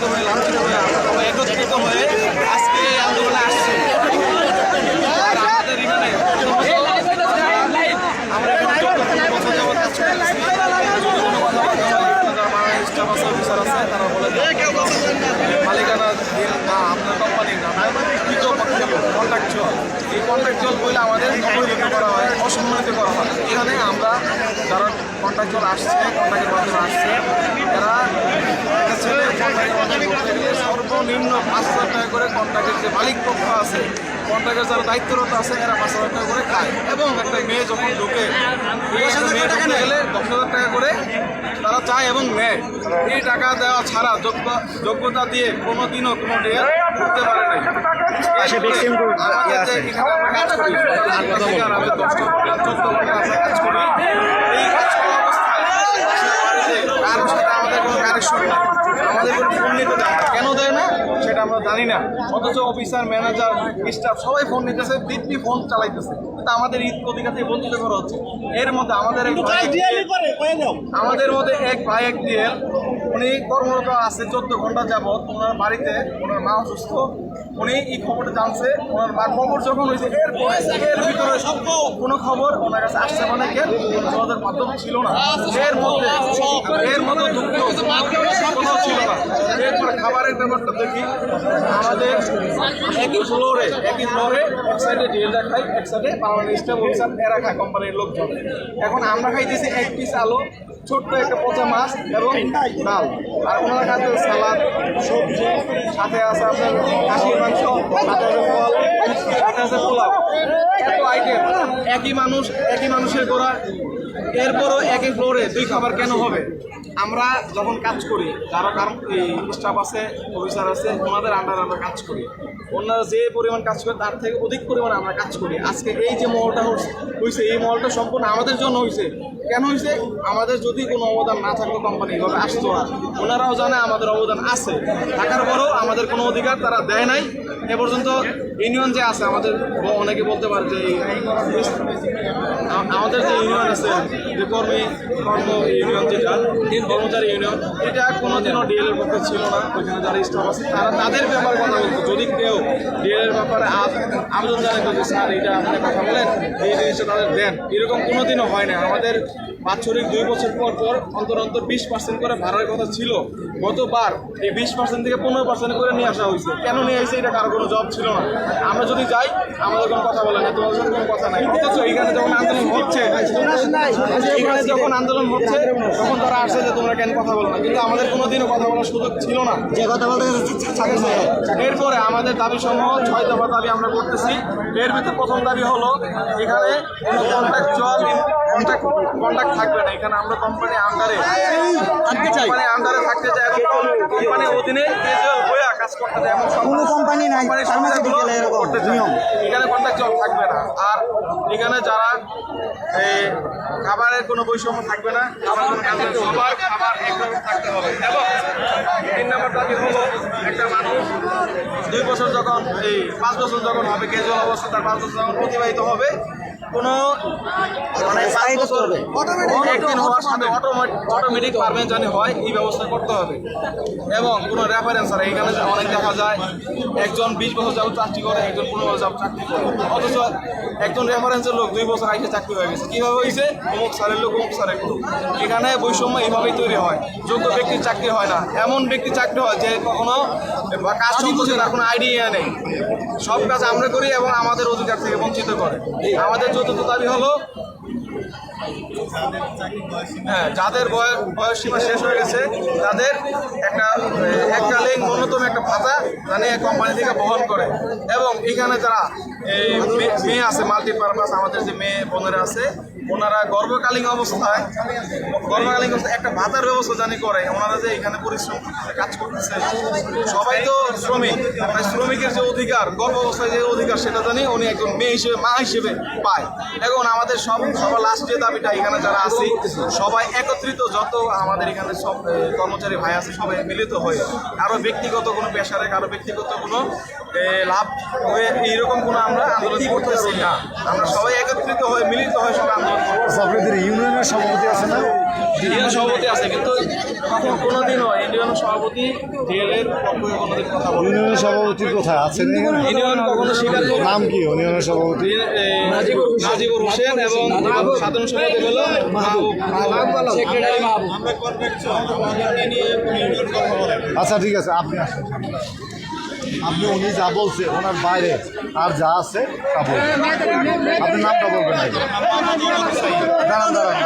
বঞ্চিত হয়ে লাঞ্ছিত হয়ে আমরা সবাই একত্রিত হয়ে আজকে এই আন্দোলনে আসছি। আমরা বছর যাবত কাজ তারা না, আপনার কোম্পানি না কন্ট্রাকচুয়াল এই কন্ট্রাকচুয়াল বলে আমাদের করা হয়, অসম্মানিত করা হয়। এখানে আমরা যারা কন্ট্রাকচুয়াল আসছে কন্ট্রাক্টের মাধ্যমে আসছে, এরা একটা ছেলে কন্ট্রাক্টের মাধ্যমে ঢুকতে গেলে সর্বনিম্ন পাঁচ হাজার টাকা করে কন্ট্রাক্টের যে মালিক পক্ষ আছে কন্ট্রাক্টের যারা দায়িত্বরত আছে এরা পাঁচ হাজার টাকা করে খায়। এবং একটা মেয়ে যখন ঢুকে মেয়ে ঢুকতে গেলে দশ হাজার টাকা করে তারা চায় এবং নেয়। এই টাকা দেওয়া ছাড়া যোগ্য যোগ্যতা দিয়ে কোনো দিনও কোনো ডেয়ার করতে পারে নাই। ভ্যাকসিন গ্রুপ আমাদের কোনো কানেকশন নেই। আমাদের কোনো ফোন নিতে দেয় কেন দেয় না? সেটা আমরা জানি না। অথচ অফিসার ম্যানেজার স্টাফ সবাই ফোন নিতেছে দিব্যি ফোন চালাইতেছে। কিন্তু আমাদের ঈদ অধিকার থেকে বঞ্চিত করা হচ্ছে। এর মধ্যে আমাদের আমাদের মধ্যে এক ভাই এক ডিএল উনি কর্মরত আছে চোদ্দ ঘণ্টা যাবৎ, ওনার বাড়িতে, ওনার মা অসুস্থ। উনি এই খবরটা জানছে, ওনার মা খবর যখন হয়েছে, এরপরে এর ভিতরে কোনো খবর ওনার কাছে আসছে মানে কেন? যোগাযোগ মাধ্যম ছিল না। এর মধ্যে এর মধ্যে দুঃখ ছিল না। এরপরে খাবারের ব্যাপারটা দেখি। আমাদের একই ফ্লোরে একই ফ্লোরে এক সাইডে ডিএলটা খাই, এক সাইডে পার্মানেন্ট স্টাফ অফিসার এরা খায় কোম্পানির লোকজন। এখন আমরা খাইতেছি এক পিস আলু ছোট্ট একটা পচা মাছ এবং ডাল। আর ওনারা খাচ্ছে সালাদ, সবজি, সাথে আছে আপনার খাসির মাংস, সাথে আছে ফল সাথে আছে পোলাও। একই মানুষ, একই মানুষের গোড়া, এরপরও একই ফ্লোরে দুই খাবার কেন হবে? আমরা যখন কাজ করি, যারা কারণ স্টাফ আছে অফিসার আছে, ওনাদের আন্ডার আমরা কাজ করি। ওনারা যে পরিমাণ কাজ করে, তার থেকে অধিক পরিমাণ আমরা কাজ করি। আজকে এই যে মহলটা হয়েছে এই মহলটা সম্পূর্ণ আমাদের জন্য হয়েছে কেন হয়েছে আমাদের যদি কোনো অবদান না থাকতো কোম্পানি এভাবে আসতো না ওনারাও জানে আমাদের অবদান আছে। থাকার পরেও আমাদের কোনো অধিকার তারা দেয় নাই। এ পর্যন্ত ইউনিয়ন যে আছে, আমাদের অনেকে বলতে পারে আমাদের যে ইউনিয়ন আছে, যে কর্মী কর্ম ইউনিয়ন যেটা কর্মচারী ইউনিয়ন, এটা কোনোদিনও ডিএল এর পক্ষে ছিল না, ওইখানে যারা স্টাফ আছে, তারা তাদের ব্যাপারে কথা বলতো। যদি কেউ ডিএল এর ব্যাপারে আবেদন জানাতো যে, স্যার, এটা আপনি কথা বলেন এই জিনিসটা তাদের দেন। এরকম কোনোদিনও হয় না আমাদের বাৎসরিক দুই বছর পর পর অন্তর অন্তর বিশ পার্সেন্ট করে ভাড়ার কথা ছিল। গতবার এই বিশ পার্সেন্ট থেকে পনেরো পার্সেন্ট করে নিয়ে আসা হয়েছে। কেন নিয়ে আসছে এটা কারও কোনো জব ছিল না। আমরা যদি যাই, আমাদের কোনো কথা বলে না। তোমাদের কোনো কথা নাই অথচ এখানে যখন আন্দোলন হচ্ছে এখানে যখন আন্দোলন হচ্ছে তখন তারা আসছে যে তোমরা কেন কথা বলো না। কিন্তু আমাদের কোনোদিনও কথা বলার সুযোগ ছিল না। যে কথা বলতে এরপরে আমাদের দাবি সমূহ ছয় দফা দাবি আমরা করতেছি। এর ভিতরে প্রথম দাবি হলো এখানে কোনো কন্ট্রাকচুয়াল কন্ট্রাক্ট থাকবে না। এখানে আমরা কোম্পানি আন্ডারে কোম্পানি আন্ডারে থাকতে চাই। এবং কোম্পানির অধীনে ক্যাজুয়াল হয়ে কাজ করতে চাই। এমন কোনো কোম্পানি নাই। কোম্পানির ফার্মাসিউটিক্যাল এরকম নিয়ম। এখানে থাকবে না। আর এখানে যারা এই খাবারের কোনো বৈষম্য থাকবে না খাবার সবার খাবার থাকতে হবে। এবং তিন নম্বর দাবি হলো একটা মানুষ দুই বছর যখন এই পাঁচ বছর যখন হবে ক্যাজুয়াল অবস্থা তার পাঁচ বছর যখন অতিবাহিত হবে কোনো মানে অটোমেটিক পারবেন জানি হয় এই ব্যবস্থা করতে হবে। এবং কোনো রেফারেন্স আর এখানে অনেক দেখা যায় একজন বিশ বছর যাবত চাকরি করে একজন পনেরো বছর যাবত চাকরি করে। অথচ একজন রেফারেন্সের লোক দুই বছর আগে চাকরি হয়ে গেছে। কীভাবে হয়েছে অমুক স্যারের লোক অমুক স্যারের লোক। এখানে বৈষম্য এইভাবেই তৈরি হয়। যোগ্য ব্যক্তির চাকরি হয় না। এমন ব্যক্তি চাকরি হয় যে কখনো কাজ সম্পর্কে তার কোনো আইডিয়া নেই। সব কাজ আমরা করি এবং আমাদের অধিকার থেকে বঞ্চিত করে। আমাদের চতুর্থ দাবি হলো হ্যাঁ যাদের বয়স সীমা শেষ হয়ে গেছে, তাদের একটা এককালীন ন্যূনতম একটা ভাতা জানি কোম্পানি থেকে বহন করে। এবং এখানে যারা এই মেয়ে আছে মাল্টিপারপাস আমাদের যে মেয়ে বোনেরা আছে, ওনারা গর্ভকালীন অবস্থায় গর্ভকালীন অবস্থায় একটা ভাতার ব্যবস্থা জানি করে। ওনারা যে এখানে পরিশ্রম কাজ করতেছে, সবাই তো শ্রমিক। তাই শ্রমিকের যে অধিকার, গর্ভ অবস্থায় যে অধিকার, সেটা জানি উনি একজন মেয়ে হিসেবে, মা হিসেবে পায়। এখন আমাদের সব, সবার লাস্ট যে দাবিটা এখানে যারা আছি, সবাই একত্রিত, যত আমাদের এখানে সব কর্মচারী ভাই আছে, সবাই মিলিত হয়ে কারও ব্যক্তিগত কোনো পেশারে কারও ব্যক্তিগত কোনো লাভ হয়ে এইরকম কোনো আমরা আন্দোলন করতেছি না। আমরা সবাই একত্রিত হয়ে মিলিত হয়ে সবাই আন্দোলন আপনাদের ইউনিয়নের সভাপতি আছে না? ইন্ডিয়ান সভাপতি আছে কিন্তু কখন কোনোদিনও ইন্ডিয়ান সভাপতি ডিএল এর পক্ষে কোনোদিন কথা বলে ইউনিয়নের সভাপতি কোথায়? আছেন ইউনিয়ন কখনো স্বীকার করে নাম কি ইউনিয়নের সভাপতি? নাজিবুর হোসেন এবং সাধারণ সম্পাদক হলো মাহবুব সেক্রেটারি মাহবুব। আচ্ছা ঠিক আছে আপনি আসুন। আপনি উনি যা বলছে, ওনার বাইরে আর যা আছে, তা বলবেন আপনি নামটা বলবেন দাঁড়ান দাঁড়ান